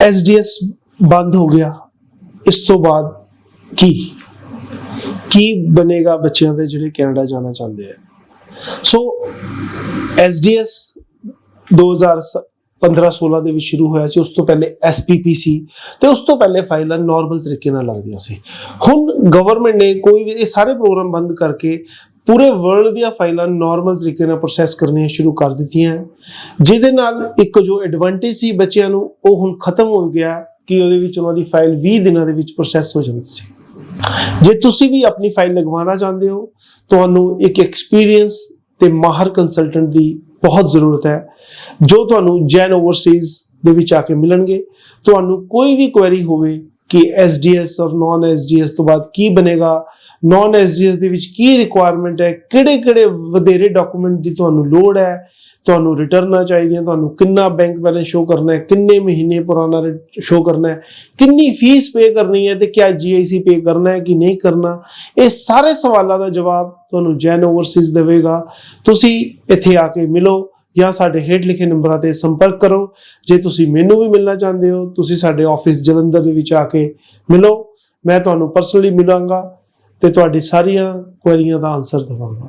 SDS ਬੰਦ ਹੋ ਗਿਆ। ਇਸ ਤੋਂ ਬਾਅਦ ਕੀ? ਕੀ ਬਣੇਗਾ ਬੱਚਿਆਂ ਦੇ ਜਿਹੜੇ ਕੈਨੇਡਾ ਜਾਣਾ ਚਾਹੁੰਦੇ ਆ? ਸੋ ਐਸਡੀਐਸ 2015-16 ਦੇ ਵਿੱਚ ਸ਼ੁਰੂ ਹੋਇਆ ਸੀ। ਉਸ ਤੋਂ ਪਹਿਲੇ ਐਸਪੀਪੀ ਸੀ ਤੇ ਉਸ ਤੋਂ ਪਹਿਲੇ ਫਾਈਲਾਂ ਨਾਰਮਲ ਤਰੀਕੇ ਨਾਲ ਲੱਗਦੀਆਂ ਸੀ। ਹੁਣ ਗਵਰਨਮੈਂਟ ਨੇ ਕੋਈ ਵੀ, ਇਹ ਸਾਰੇ ਪ੍ਰੋਗਰਾਮ ਬੰਦ ਕਰਕੇ ਪੂਰੇ ਵਰਲਡ ਦੀਆਂ ਫਾਈਲਾਂ ਨਾਰਮਲ ਤਰੀਕੇ ਨਾਲ ਪ੍ਰੋਸੈਸ ਕਰਨੀਆਂ ਸ਼ੁਰੂ ਕਰ ਦਿੱਤੀਆਂ। ਜਿਹਦੇ ਨਾਲ ਇੱਕ ਜੋ ਐਡਵਾਂਟੇਜ ਸੀ ਬੱਚਿਆਂ ਨੂੰ, ਉਹ ਹੁਣ ਖਤਮ ਹੋ ਗਿਆ ਕਿ ਉਹਦੇ ਵਿੱਚ ਉਹਨਾਂ ਦੀ ਫਾਈਲ 20 ਦਿਨਾਂ ਦੇ ਵਿੱਚ ਪ੍ਰੋਸੈਸ ਹੋ ਜਾਂਦੀ ਸੀ। ਜੇ ਤੁਸੀਂ ਵੀ ਆਪਣੀ ਫਾਈਲ ਲਗਵਾਉਣਾ ਚਾਹੁੰਦੇ ਹੋ, ਤੁਹਾਨੂੰ ਇੱਕ ਐਕਸਪੀਰੀਅੰਸ ਤੇ ਮਾਹਰ ਕੰਸਲਟੈਂਟ ਦੀ ਬਹੁਤ ਜ਼ਰੂਰਤ ਹੈ, ਜੋ ਤੁਹਾਨੂੰ ਜੈਨ ਓਵਰਸੀਜ਼ ਦੇ ਵਿੱਚ ਆ ਕੇ ਮਿਲਣਗੇ। ਤੁਹਾਨੂੰ ਕੋਈ ਵੀ ਕੁਐਰੀ ਹੋਵੇ ਕਿ SDS ਔਰ ਨਾਨ SDS ਤੋਂ ਬਾਅਦ ਕੀ ਬਣੇਗਾ? ਨਾਨ SDS ਦੇ ਵਿੱਚ ਕੀ ਰਿਕੁਆਇਰਮੈਂਟ ਹੈ? ਕਿਹੜੇ ਕਿਹੜੇ ਵਧੇਰੇ ਡਾਕੂਮੈਂਟ ਦੀ ਤੁਹਾਨੂੰ ਲੋੜ ਹੈ? ਤੁਹਾਨੂੰ ਰਿਟਰਨਾਂ ਚਾਹੀਦੀਆਂ, ਤੁਹਾਨੂੰ ਕਿੰਨਾ ਬੈਂਕ ਬੈਲੈਂਸ ਸ਼ੋ ਕਰਨਾ ਹੈ? ਕਿੰਨੇ ਮਹੀਨੇ ਪੁਰਾਣਾ ਸ਼ੋ ਕਰਨਾ ਹੈ? ਕਿੰਨੀ ਫੀਸ ਪੇ ਕਰਨੀ ਹੈ ਤੇ ਕਿਆ GIC ਪੇ ਕਰਨਾ ਹੈ ਕਿ ਨਹੀਂ ਕਰਨਾ? ਇਹ ਸਾਰੇ ਸਵਾਲਾਂ ਦਾ ਜਵਾਬ ਤੁਹਾਨੂੰ ਜੈਨ ਓਵਰਸੀਜ਼ ਦੇਵੇਗਾ। ਤੁਸੀਂ ਇੱਥੇ ਆ ਕੇ ਮਿਲੋ। ਜਾਂ ਸਾਡੇ ਹੇਠ ਲਿਖੇ ਨੰਬਰਾਂ ਤੇ ਸੰਪਰਕ ਕਰੋ। ਜੇ ਤੁਸੀਂ ਮੈਨੂੰ ਵੀ ਮਿਲਣਾ ਚਾਹੁੰਦੇ ਹੋ, ਤੁਸੀਂ ਸਾਡੇ ਆਫਿਸ ਜਲੰਧਰ ਦੇ ਵਿੱਚ ਆ ਕੇ ਮਿਲੋ। ਮੈਂ ਤੁਹਾਨੂੰ ਪਰਸਨਲੀ ਮਿਲਾਂਗਾ ਤੇ ਤੁਹਾਡੀ ਸਾਰੀਆਂ ਕੁਐਰੀਆਂ ਦਾ ਆਨਸਰ ਦਵਾਂਗਾ।